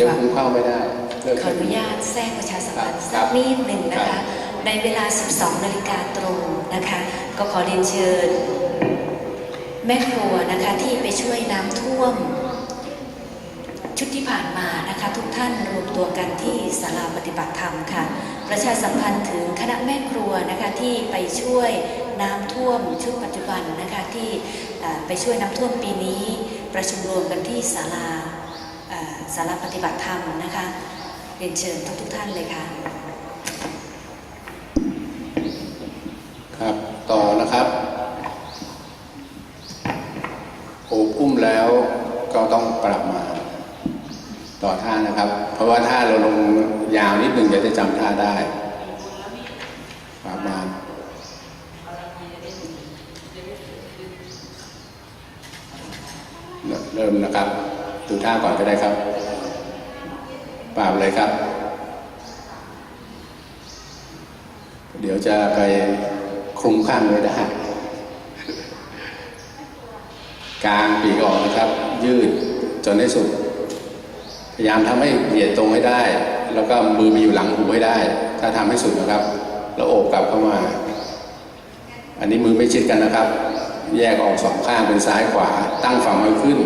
ดี๋ยวฟังคุมเข้าไม่ได้เลิกขออนุญาตแทรกประชาสัมพันธ์คสัรักบนิดหนึ่งนะครัคะบในเวลา 12 นาฬิกาตรงนะคะ ก็ขอเรียนเชิญ แม่ครัวนะคะที่ไปช่วยน้ำท่วม ชุดที่ผ่านมานะคะ ทุกท่านรวมตัวกันที่ศาลาปฏิบัติธรรมค่ะ ประชาสัมพันธ์ถึงคณะแม่ครัวนะคะที่ไปช่วยน้ำท่วมชุดปัจจุบันนะคะที่เอ่อไปช่วยน้ำท่วมปีนี้ ประชุมรวมกันที่ศาลา เอ่อศาลาปฏิบัติธรรมนะคะเรียนเชิญทุกทุกท่านเลยค่ะ ครับต่อนะครับโอบอุ้มแล้วก็ต้องปรับมา ต่อท่านะครับ เพราะว่าถ้าเราลงยาวนิดหนึ่งจะได้จำท่าได้ปรับมาเริ่มนะครับ ท่าก่อนก็ได้ครับปราบเลยครับ เดี๋ยวจะไปคลุมข้างไว้ได้กลางปีกออกนะครับ ยืดจนให้สุด พยายามทำให้เหยียดตรงให้ได้ แล้วก็มือมีอยู่หลังหูให้ได้ ถ้าทำให้สุดนะครับ แล้วโอบกลับเข้ามา อันนี้มือไม่ชิดกันนะครับ แยกออกสองข้างเป็นซ้ายขวา ตั้งฝั่งมือขึ้น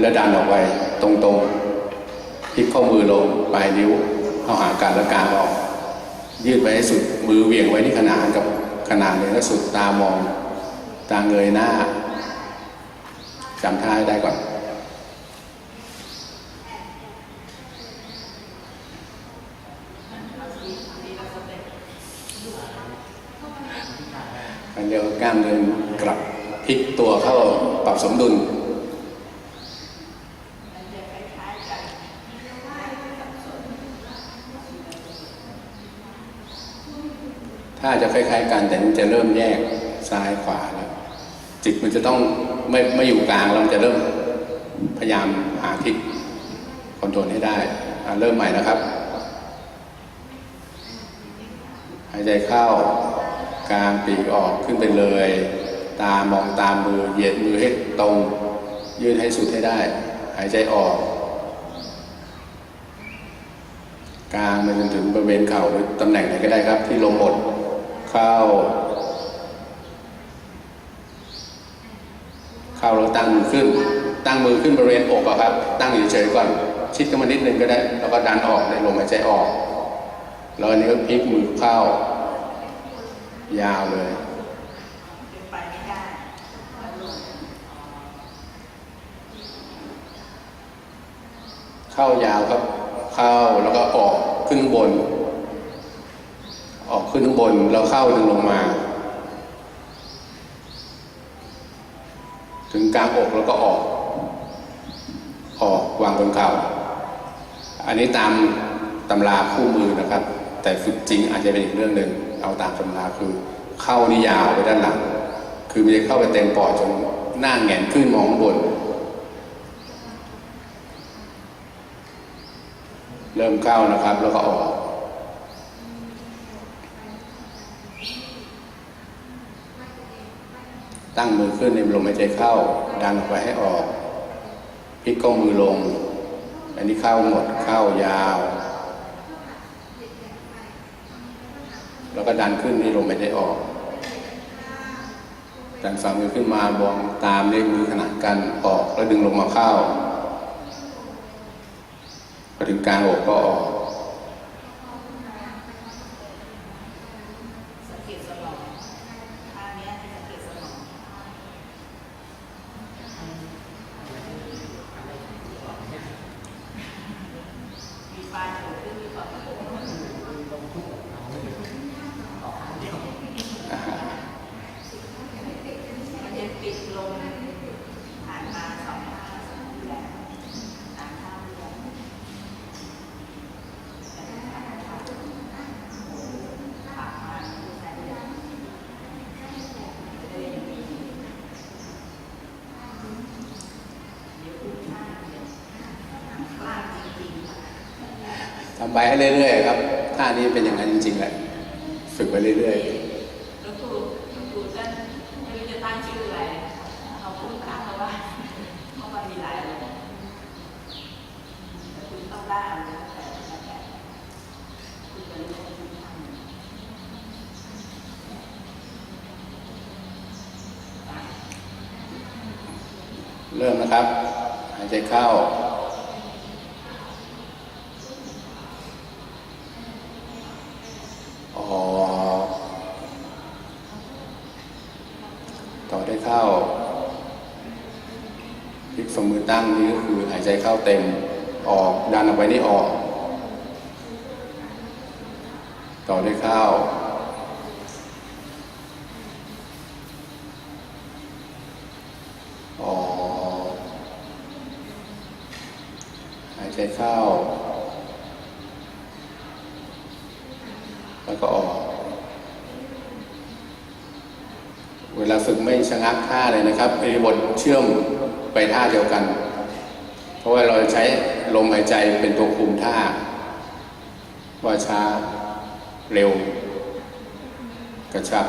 แล้วดันออกไป ตรงๆพลิกข้อมือลงปลายนิ้วเข้าหากันแล้วกางออก ยืดไปให้สุดมือเหวี่ยงไว้ที่ขนานกับขนานเลยแล้วสุดตามองตาเงยหน้าจำท่าให้ได้ก่อนอันเดียวกล้ามเดินกลับพลิกตัวเข้าปรับสมดุล ถ้าจะคล้ายๆกันแต่มันจะเริ่มแยกซ้ายขวาแล้วจิตมันจะต้องไม่ไม่อยู่กลางแล้วมันจะเริ่มพยายามหาทิศคอนโทรลให้ได้เริ่มใหม่นะครับหายใจเข้ากลางปีกออกขึ้นไปเลย ตามองตามมือเหยียดมือให้ตรง ยืดให้สุดให้ได้ หายใจออกกลางไปจนถึงบริเวณเข่าหรือตำแหน่งไหนก็ได้ครับ ที่ลมหมด เข้า เข้าแล้วตั้งมือขึ้น ตั้งมือขึ้นบริเวณอกอะครับ ตั้งอยู่เฉยก่อน ชิดกันมานิดนึงก็ได้ แล้วก็ดันออกในลมหายใจออก แล้วอันนี้ก็พลิกมือเข้า ยาวเลยเข้ายาวครับ เข้าแล้วก็ออกขึ้นบน ออกขึ้นข้างบนแล้วเข้าดึงลงมา ถึงกลางอกแล้วก็ออก ออกวางบนเข่า อันนี้ตามตำราคู่มือนะครับ แต่ฝึกจริงอาจจะเป็นอีกเรื่องหนึ่งเอาตามตำราคือเข้านี่ยาวไปด้านหลัง คือมันจะเข้าไปเต็มปอดจนหน้าแงนขึ้นมองข้างบน เริ่มเข้านะครับแล้วก็ออก ตั้งมือขึ้นในลมหายใจเข้า ดันออกไปให้ออกพลิกก้มมือลง อันนี้เข้าหมดเข้ายาว แล้วก็ดันขึ้นในลมหายใจออกดันฝ่ามือขึ้นมาบองตามเลขมือขนาดกันออกแล้วดึงลงมาเข้าพอถึงกลางอกก็ออก ทํไปให้เรื่อยๆครับท่านี้เป็นอย่างนั้นจริงๆแหละฝึกไปเรื่อยๆแล้วครูครูท่านจะตั้งชื่ออะไรเขาตั้งแล้วว่าเพราะมันมีหลายอะไแต่คุณต้องตั้งแต่แต่เริ่มนะครับ หายใจเข้า เต็มออกดันออกไปนี่ออก ต่อด้วยข้าว ออกหายใจเข้า แล้วก็ออก เวลาฝึกไม่ชะงักท่าเลยนะครับไอ้บทเชื่อมไปท่าเดียวกัน ราะว่าเราใช้ลมหายใจเป็นตัวคุมท่า ว่าช้าเร็ว กระชับ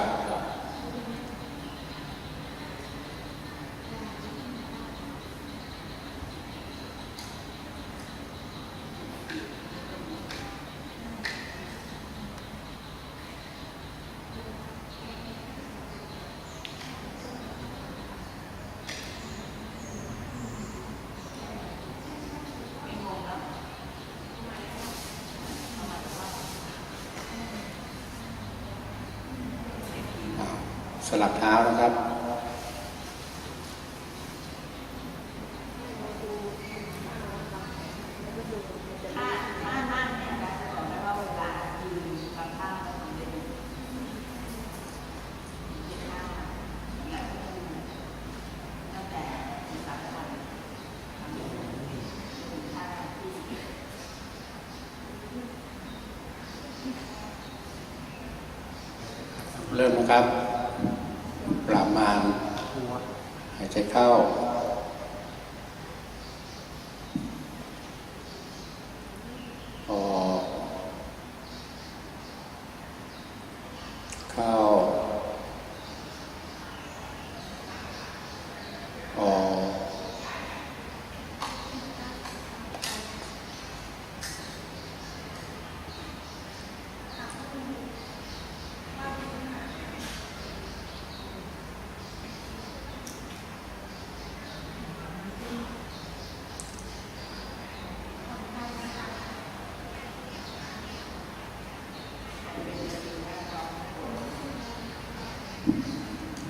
เริ่มครับ ประมาณ หายใจเข้า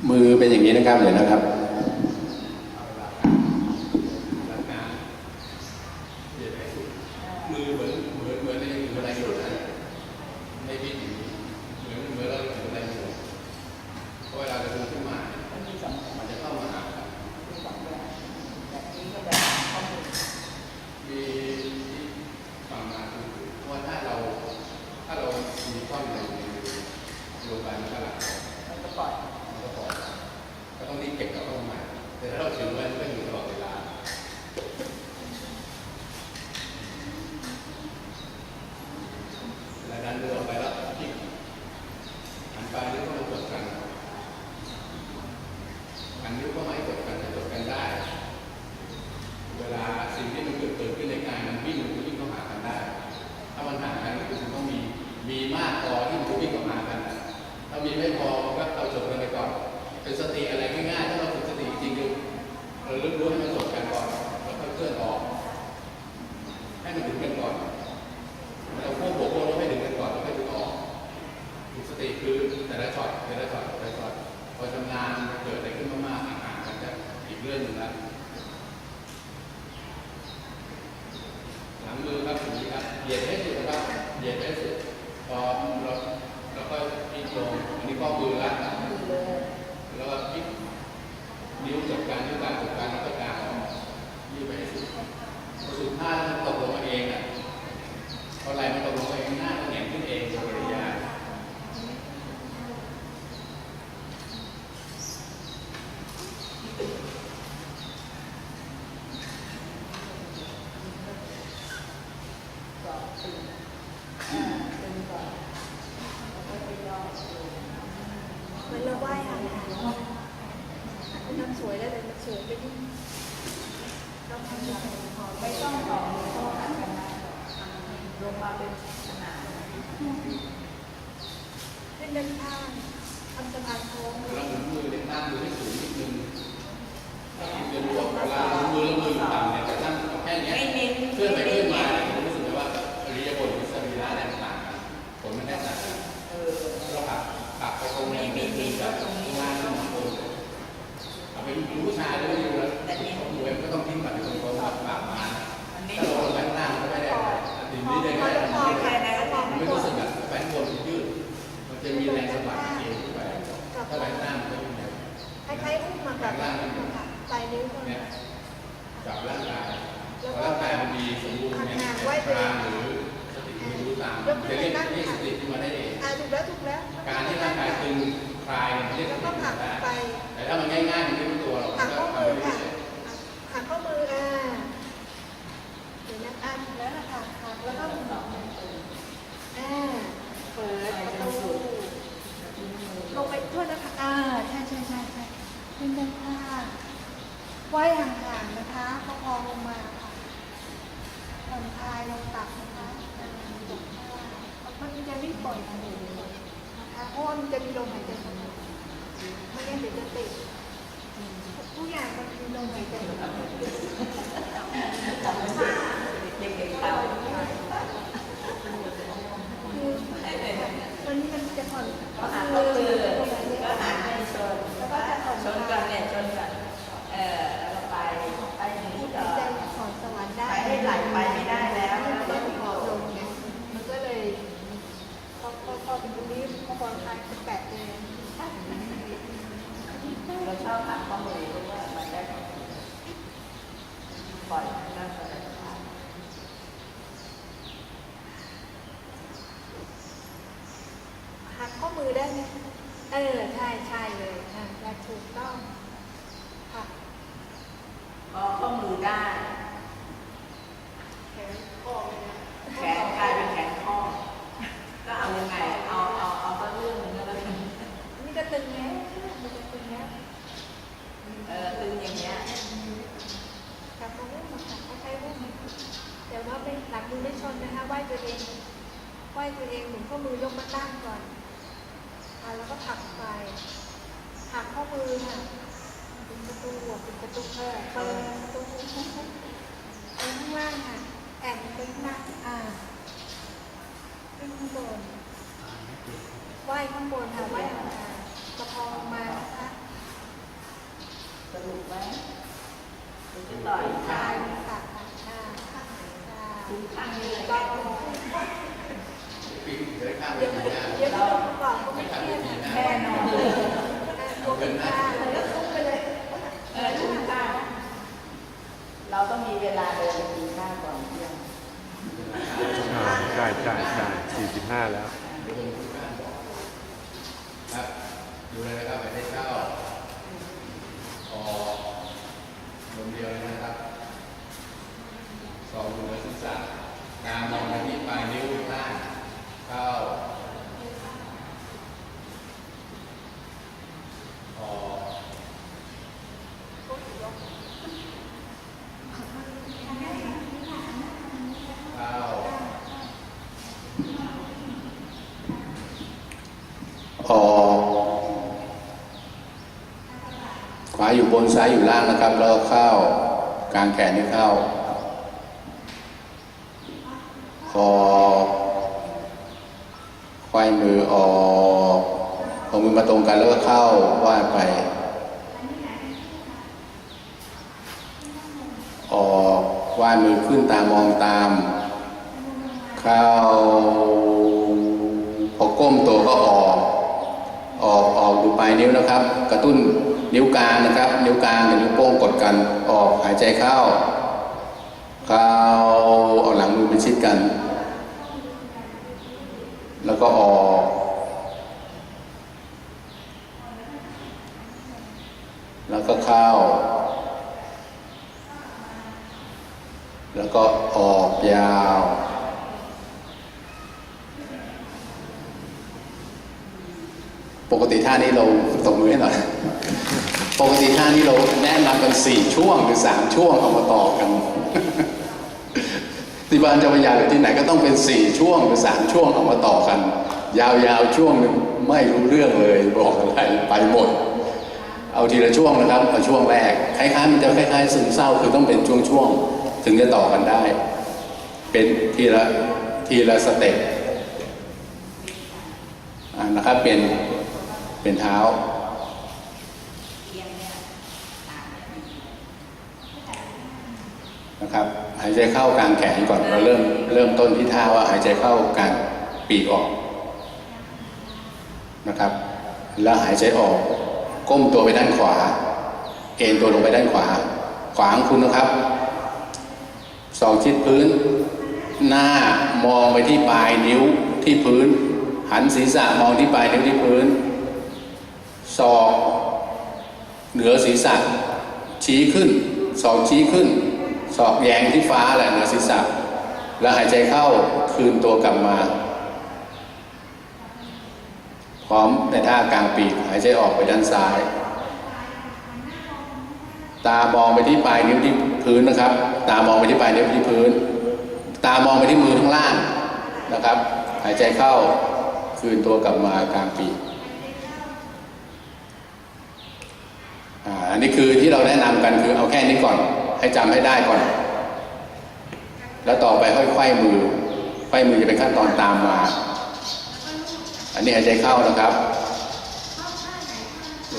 มือเป็นอย่างนี้นะครับเดี๋ยนะครับ นิ้วคนเนี่ยจับร่างกายพอร่างกายมันมีสมบูรณ์เนี่ยพลังหรือสติไม่รู้ตามจะเรียกเรียกสติขึ้นมาได้เอง อ่าถูกแล้วถูกแล้วการที่ร่างกายตึงคลายเนี่ยเรียกสแล้วติก็ขึ้นหักได้ไป แต่ถ้ามันง่ายๆมันไม่รู้ตัวหรอกมั หั น ก ก็ ข้อ ทำ มื ไป อ เรื่ ค่ะ อย หักข้อมืออ่าเดี๋ยวนะอ่าถูกแล้วนะคะหักแล้วก็อ่าเปิดประตูลงไปโทษนะคะอ่าใช่ใช่ใช่ใช่เล่นด้านข้างไว้ห่างๆนะคะประคองลงมาค่ะผ่อนคลายลงตักนะคะยกข้างล่างมันจะไม่ปล่อยมือนะคะเพราะว่ามันจะมีลมหายใจเข้ามาไม่งั้นเดี๋ยวจะติดทุกอย่างมันมีลมหายใจเข้ามา เด็กๆเต่า คือวันนี้มันจะผ่อน ก็หันก็คือก็หันให้ชน แล้วก็จะผ่อน ชนกันเนี่ยชนกันเออแล้วก็ไปไปอย่างนี้ หา ต่ ย อ ใจผ่อนสวรรค์ได้ ไปให้ไหลไปไม่ได้แล้ว มัน แล้ว ก็ ก็ จะผ่อนลงไงมันก็เลยพอพอพอเป็นตรงนี้พอผ่อนคลายเป็นแปดเลย เราชอบหักข้อมือเพราะว่ามันได้ปล่อยนั่งสบาย หักข้อมือได้ไหมเออใช่ใช่เลยอ่าและถูกต้องค่ะ พอข้อมือได้ แขนออกเลยนะ แขนกลายเป็นแขนข้อ ก็เอายังไง เอาเอาเอาสักเรื่องหนึ่งก็แล้วกัน นี่ก็ตึงแล้วมันจะตึงแล้ว เออตึงอย่างเงี้ย กลับมาเริ่มมาค่ะคล้ายๆว่าแต่ว่าเป็นหลังมือไม่ชนนะคะไหวตัวเอง ไหวตัวเองหมุนข้อมือยกมาตั้งก่อนอ่าแล้วก็ผลักไปหักข้อมือค่ะเป็นประตูหัวเป็นประตูเปิดเปิดประตูไปข้างล่างค่ะแอนไปข้างล่างอ่าขึ้นข้างบนไหวข้างบนค่ะไหวข้างล่างประคองลงมานะคะสรุปไหมหรือจะต่อยคลาขายมันตัดค่ะอ่าค่ะอ่าทุกข้างนี้เลย ตัวเป็นหน้าแล้วตุ้มไปเลยทุกข้าเราต้องมีเวลาเดินไปกินข้าวก่อนเที่ยงใช่ใช่ใช่สี่สิบห้าแล้วครับดูเลยนะครับไปได้เข้าออลมเดียวนะครับสองดูและศึกษาตามมองไปที่ปลายนิ้วล่างเข้าออกเข้าออกขวาอยู่บนซ้ายอยู่ล่างนะครับ แล้วก็เข้ากลางแขนนี่เข้าคอควายมือออกเอามือมาตรงกันแล้วก็เข้าว่าไปออกว่ายมือขึ้นตามมองตาม เข้าพอก้มตัวก็ออก ออกออกดูปลายนิ้วนะครับ กระตุ้น นิ้วกลางนะครับ นิ้วกลางกับนิ้วโป้งกดกันออกหายใจเข้า เข้าเอาหลังมือไปชิดกัน แล้วก็ออกแล้วก็เข้า แล้วก็ออกยาว ปกติท่านี้เราตบมือให้หน่อย ปกติท่านี้เราแนะนำกันสี่ช่วงหรือสามช่วงเอามาต่อกันที่บ้านเจ้าพระยาหรือที่ไหนก็ต้องเป็นสี่ช่วงหรือสามช่วงเอามาต่อกัน ยาวๆช่วงหนึ่งไม่รู้เรื่องเลยบอกอะไรไปหมด เอาทีละช่วงนะครับเอาช่วงแรกคล้ายๆมันจะคล้ายๆซึมเศร้าคือต้องเป็นช่วงๆถึงจะต่อกันได้ เป็นทีละทีละสเต็ปนะครับเป็นเป็นเท้า นะครับหายใจเข้ากลางแขนก่อนเราเริ่มเริ่มต้นที่ท่าว่าหายใจเข้ากลางปีกออกนะครับ แล้วหายใจออก ก้มตัวไปด้านขวา เอ็นตัวลงไปด้านขวา ขวางคุณนะครับสองชิดพื้น หน้ามองไปที่ปลายนิ้วที่พื้น หันศีรษะมองที่ปลายนิ้วที่พื้นศอกเหนือศีรษะชี้ขึ้นศอกชี้ขึ้น ศอกแยงที่ฟ้าแหละเหนือศีรษะ แล้วหายใจเข้าคืนตัวกลับมา พร้อมในท่ากลางปีกหายใจออกไปด้านซ้าย ตามองไปที่ปลายนิ้วที่พื้นนะครับ ตามองไปที่ปลายนิ้วที่พื้น ตามองไปที่มือข้างล่างนะครับ หายใจเข้าคืนตัวกลับมากลางปีกอ่าอันนี้คือที่เราแนะนำกันคือเอาแค่นี้ก่อน ให้จำให้ได้ก่อน แล้วต่อไปค่อยไขว้มือไขว้มือจะเป็นขั้นตอนตามมา อันนี้หายใจเข้านะครับ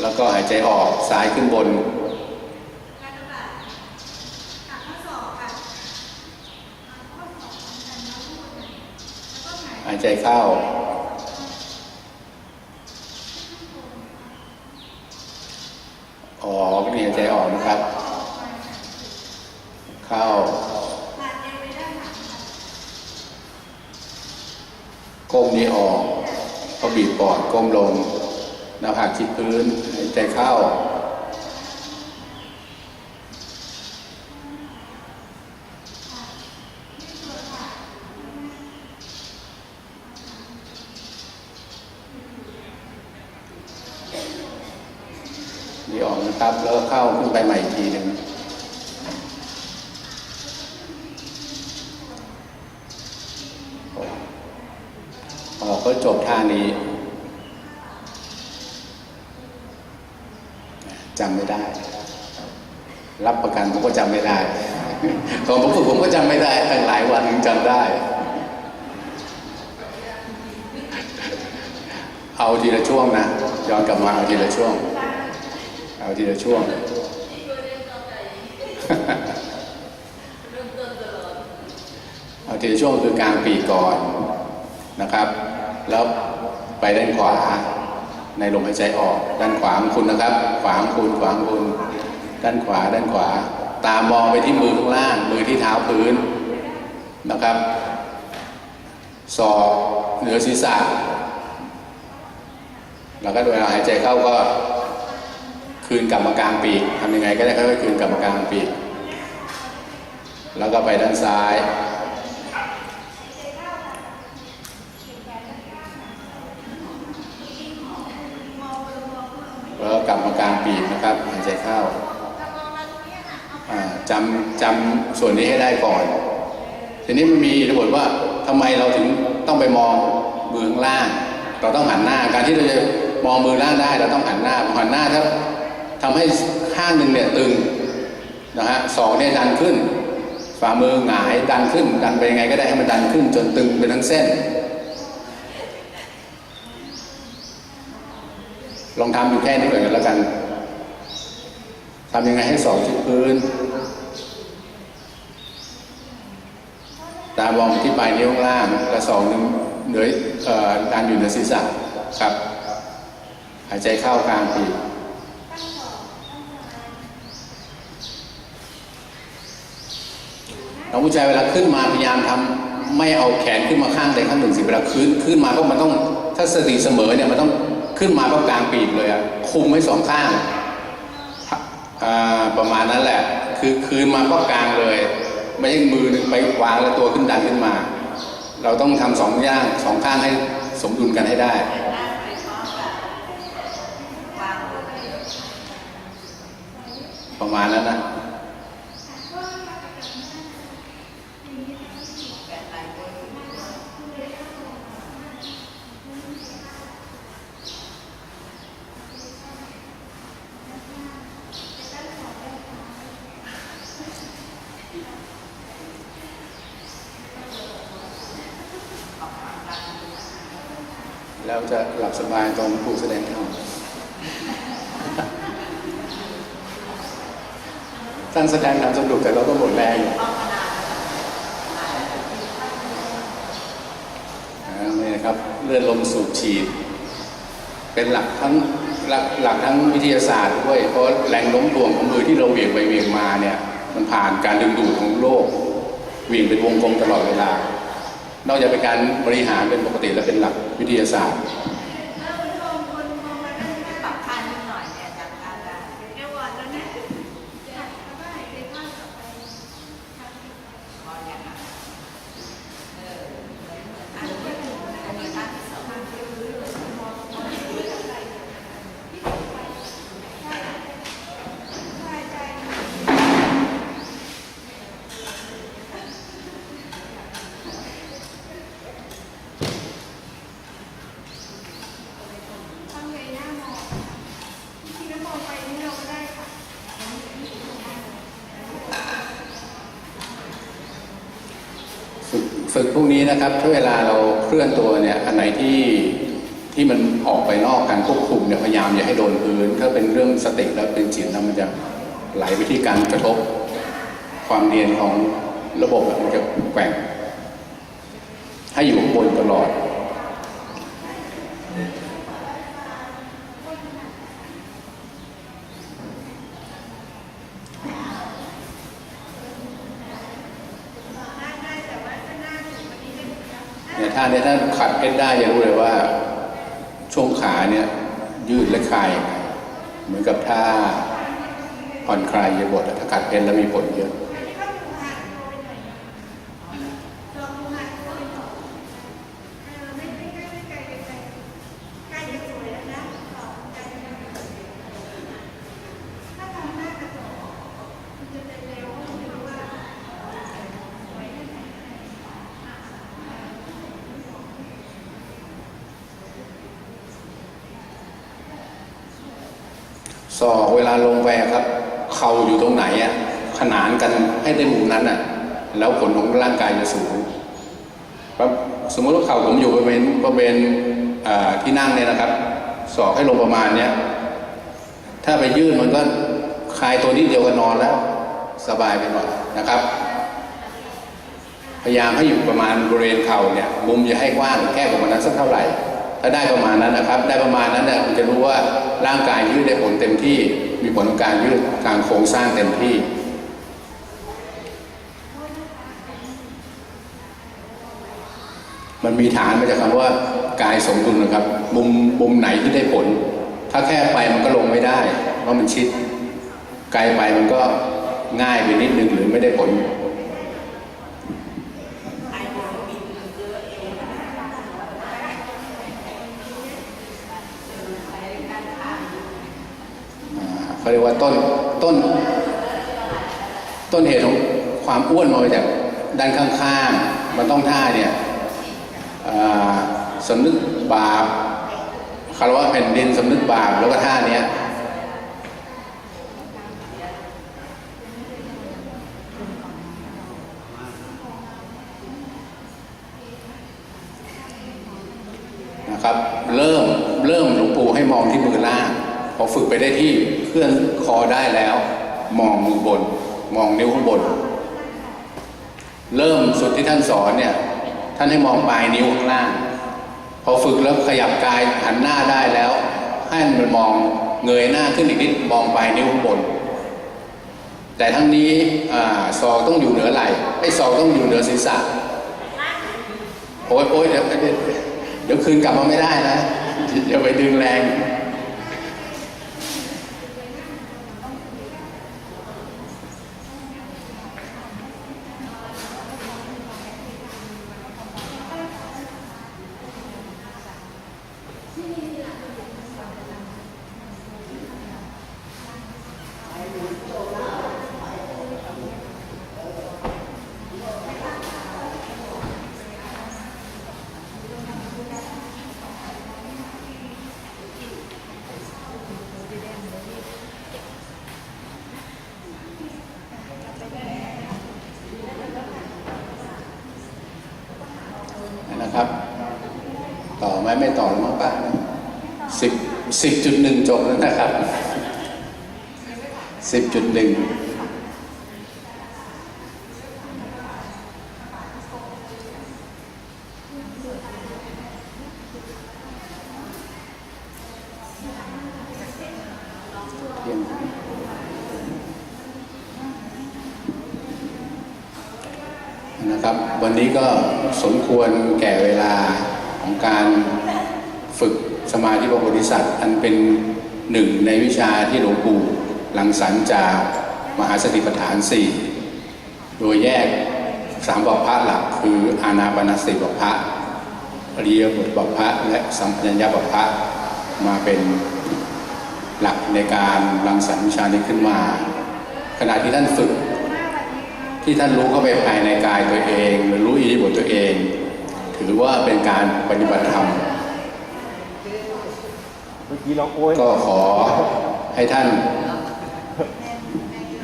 แล้วก็หายใจออกซ้ายขึ้นบนหายใจเข้า ออกนี่หายใจออกนะครับ เข้า ก้มนี้ออก ก็บีบปอดก้มลงหน้าผากชิดพื้นหายใจเข้า นี่ออกนะครับ แล้วก็เข้าขึ้นไปใหม่อีกทีหนึ่งออกก็จบท่านี้จำไม่ได้ รับประกันผมก็จำไม่ได้ตอนผมฝึกผมก็จำไม่ได้ตั้งหลายวันถึงจำได้ เอาทีละช่วงนะย้อนกลับมาเอาทีละช่วง เอาทีละช่วงเอาทีละช่วงคือกลางปีกก่อนนะครับ แล้วไปด้านขวาในลมหายใจออก ด้านขวาของคุณนะครับ ขวาของคุณขวาของคุณ ด้านขวาด้านขวา ตามมองไปที่มือข้างล่าง มือที่เท้าพื้นนะครับศอกเหนือศีรษะแล้วก็เวลาหายใจเข้าก็คืนกลับมากลางปีกทำยังไงก็ได้ค่อยๆคืนกลับมากลางปีก แล้วก็ไปด้านซ้าย แล้วกลับมากลางปีกนะครับหายใจเข้า จำจำส่วนนี้ให้ได้ก่อน ทีนี้มันมีระบบว่าทำไมเราถึงต้องไปมองมือข้างล่าง เราต้องหันหน้า การที่เราจะมองมือล่างได้ เราต้องหันหน้าหันหน้าถ้าทำให้ข้างหนึ่งเนี่ยตึงนะฮะสองเนี่ยดันขึ้น ฝ่ามือหงายดันขึ้น ดันไปยังไงก็ได้ให้มันดันขึ้น จนตึงเป็นทั้งเส้น ลองทำอยู่แค่นี้ก่อนกันแล้วกัน ทำยังไงให้สองที่พื้น ตามองที่ปลายนิ้วข้างล่างและสองหนึ่งเหนือเอ่อดันอยู่เหนือศีรษะครับ หายใจเข้ากลางปีกน้องผู้ชายเวลาขึ้นมาพยายามทำไม่เอาแขนขึ้นมาข้างใดข้างหนึ่งสิเวลาขึ้นขึ้นมาก็มันต้องถ้าสติเสมอเนี่ยมันต้องขึ้นมาก็กลางปีกเลยอะคุมไว้สองข้าง ประมาณนั้นแหละ คือคืนมาก็กลางเลย ไม่ใช่มือหนึ่งไปวางแล้วตัวขึ้นดันขึ้นมา เราต้องทำสองย่างสองข้างให้สมดุลกันให้ได้ประมาณนั้นนะ แล้วจะหลับสบายตอนผู้แสดงธรรมท่านแสดงธรรมสนุกแต่เราก็หมดแรงอยู่นี่นะครับเลือดลมสูบฉีด เป็นหลักทั้งหลักหลักทั้งวิทยาศาสตร์ด้วย เพราะแรงโน้มถ่วงของมือที่เราเหวี่ยงไปเหวี่ยงมาเนี่ย มันผ่านการดึงดูดของโลกเหวี่ยงเป็นวงกลมตลอดเวลานอกจากเป็นการบริหารเป็นปกติและเป็นหลักวิทยาศาสตร์ ปรับท่านิดหน่อยเนี่ยจำท่าได้ แกวอดแล้วนะ พออย่างนั้นเอออันนี้อันนี้ท่าที่สอง ทำไงหน้ามองที่น้ำมองไปนี่เราก็ได้ค่ะ ฝึกฝึกพวก นะครับถ้าเวลาเราเคลื่อนตัวเนี่ยอันไหนที่ที่มันออกไปนอกการควบคุมเนี่ยพยายามอย่าให้โดนพื้นถ้าเป็นเรื่องสติแล้วเป็นจิตแล้วมันจะไหลไปที่การกระทบความเรียนของระบบมันจะแกว่งให้อยู่ข้างบนตลอด เนี่ยท่า เอ็นได้ยังรได้จะรู้เลยว่าช่วงขาเนี่ยยืดและคลายเหมือนกับท่าผ่อนคลายเยบทอะถ้ากัดเอ็นแล้วมีผลเยอะ ศอกเวลาลงไปครับ เข่าอยู่ตรงไหนอะขนานกันให้ได้มุมนั้นอะ แล้วผลของร่างกายจะสูงครับสมมติว่าเข่าผมอยู่บริเวณบริเวณที่นั่งเนี่ยนะครับ ศอกให้ลงประมาณเนี้ยถ้าไปยืดมันก็คลายตัวนี้เดียวกันนอนแล้ว สบายไปหน่อยนะครับ พยายามให้อยู่ประมาณบริเวณเข่าเนี่ยมุมอย่าให้กว้างแค่ประมาณนั้นสักเท่าไหร่ ถ้าได้ประมาณนั้นนะครับ ได้ประมาณนั้นเนี่ยคุณจะรู้ว่า ร่างกายยืดได้ผลเต็มที่ มีผลของการยืดทางโครงสร้างเต็มที่ มันมีฐานมาจากคำว่ากายสมดุลนะครับมุมมุมไหนที่ได้ผล ถ้าแค่ไปมันก็ลงไม่ได้เพราะมันชิดไกลไปมันก็ง่ายไปนิดนึงหรือไม่ได้ผล เขาเรียกว่าต้นต้น ต้นเหตุของความอ้วนมาจากด้านข้างๆ มันต้องท่าเนี่ยสำนึกบาปคารวะแผ่นดินสำนึกบาปแล้วก็ท่าเนี้ยนะครับเริ่มเริ่มหลวงปู่ให้มองที่มือล่างพอฝึกไปได้ที่ เคลื่อนคอได้แล้ว มองมือบน มองนิ้วข้างบน เริ่มสุดที่ท่านสอนเนี่ยท่านให้มองปลายนิ้วข้างล่าง พอฝึกแล้วขยับกายหันหน้าได้แล้วให้มันมองเงยหน้าขึ้นอีกนิดมองปลายนิ้วข้างบน แต่ทั้งนี้อ่าศอกต้องอยู่เหนือไหล่ไอ้ศอกต้องอยู่เหนือศีรษะโอ๊ยโอ๊ยเดี๋ยวเดี๋ยวคืนกลับมาไม่ได้นะอย่าไปดึงแรง นะครับ ต่อไหมไม่ต่อแล้วมั้งป้าสิบสิบจุดหนึ่งจบแล้วนะครับสิบจุดหนึ่ง เที่ยงนะครับ วันนี้ก็สม ควรแก่เวลาของการฝึกสมาธิพระโพธิสัตว์อันเป็นหนึ่งในวิชาที่หลวงปู่หลังสรรจากมหาสติปัฏฐานสี่โดยแยกสามบอกพระหลักคืออานาปานสติบอกพระอริยบทบอกพระและสัมปัญญาบอกพระมาเป็นหลักในการรังสรรค์วิชานี้ขึ้นมา ขณะที่ท่านฝึก ที่ท่านรู้เข้าไปภายในกายตัวเองหรือรู้อิริบถตัวเอง ถือว่าเป็นการปฏิบัติธรรม เมื่อกี้เราโอ้ยก็ขอให้ท่าน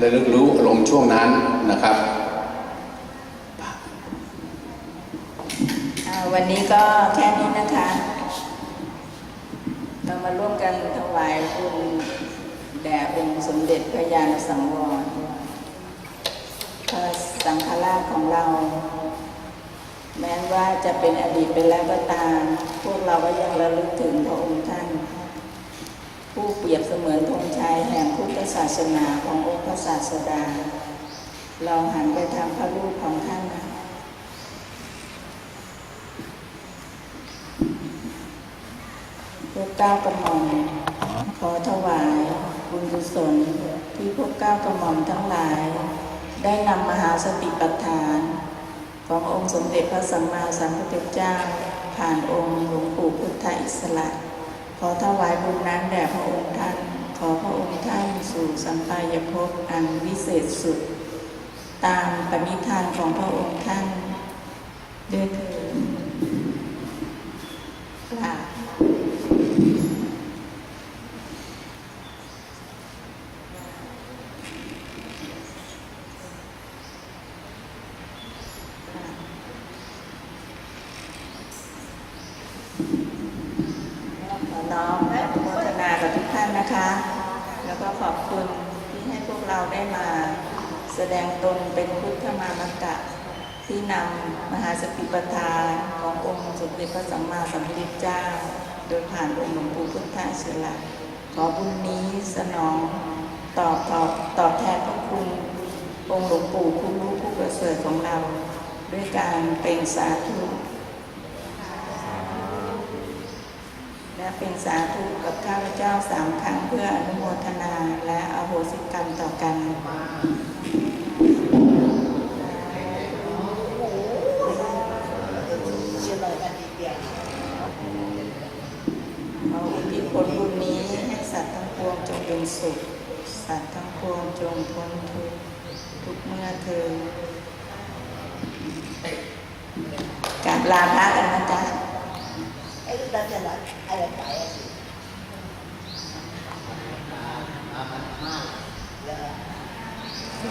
ระลึกรู้อารมณ์ช่วงนั้นนะครับอ่าวันนี้ก็แค่นี้นะคะ เรามาร่วมกันถวายคุณแด่องค์สมเด็จพระญาณสังวรพระสังฆราชของเรา แม้ว่าจะเป็นอดีตไปแล้วก็ตาม พวกเราก็ยังระลึกถึงพระองค์ท่าน ผู้เปรียบเสมือนธงชัยแห่งพุทธศาสนาขององค์พระศาสดา เราหันไปทางพระรูปของท่านนะพวกเก้ากระหม่อมขอถวายบุญกุศลที่พวกเก้ากระหม่อมทั้งหลาย ได้นำมหาสติปัฏฐาน ขององค์สมเด็จพระสัมมาสัมพุทธเจ้า ผ่านองค์หลวงปู่พุทธอิสระ ขอถวายบุญนั้นแด่พระองค์ท่าน ขอพระองค์ท่านสู่สัมปายภพอันวิเศษสุด ตามปณิธานของพระองค์ท่านด้วยเถิดกราบ ขอน้อมอนุโมทนากับทุกท่านนะคะ แล้วก็ขอบคุณที่ให้พวกเราได้มาแสดงตนเป็นพุทธมามกะ ที่นำมหาสติปัฏฐานข องค์สมเด็จพระสัมมาสัมพุทธเจ้า โดยผ่านองค์หลวงปู่พุทธเสละขอบุญนี้สนองตอบตอบตอบแทนพระคุณองค์หลวงปู่ผู้รู้ผู้ประเสริฐของเรา ด้วยการเป็นสาธุและเป็นสาธุกับข้าพเจ้าสามครั้งเพื่ออนุโมทนาและอโหสิกรรมต่อกัน ขออุทิศผลบุญนี้ให้สัตว์ทั้งปวงจงเป็น สุข สัตว์ทั้งปวงจงพ้นทุกทุกเมื่อเธอกับลาพระกันนะจ๊ะ Ay, dati lang. Ay, ay, ay.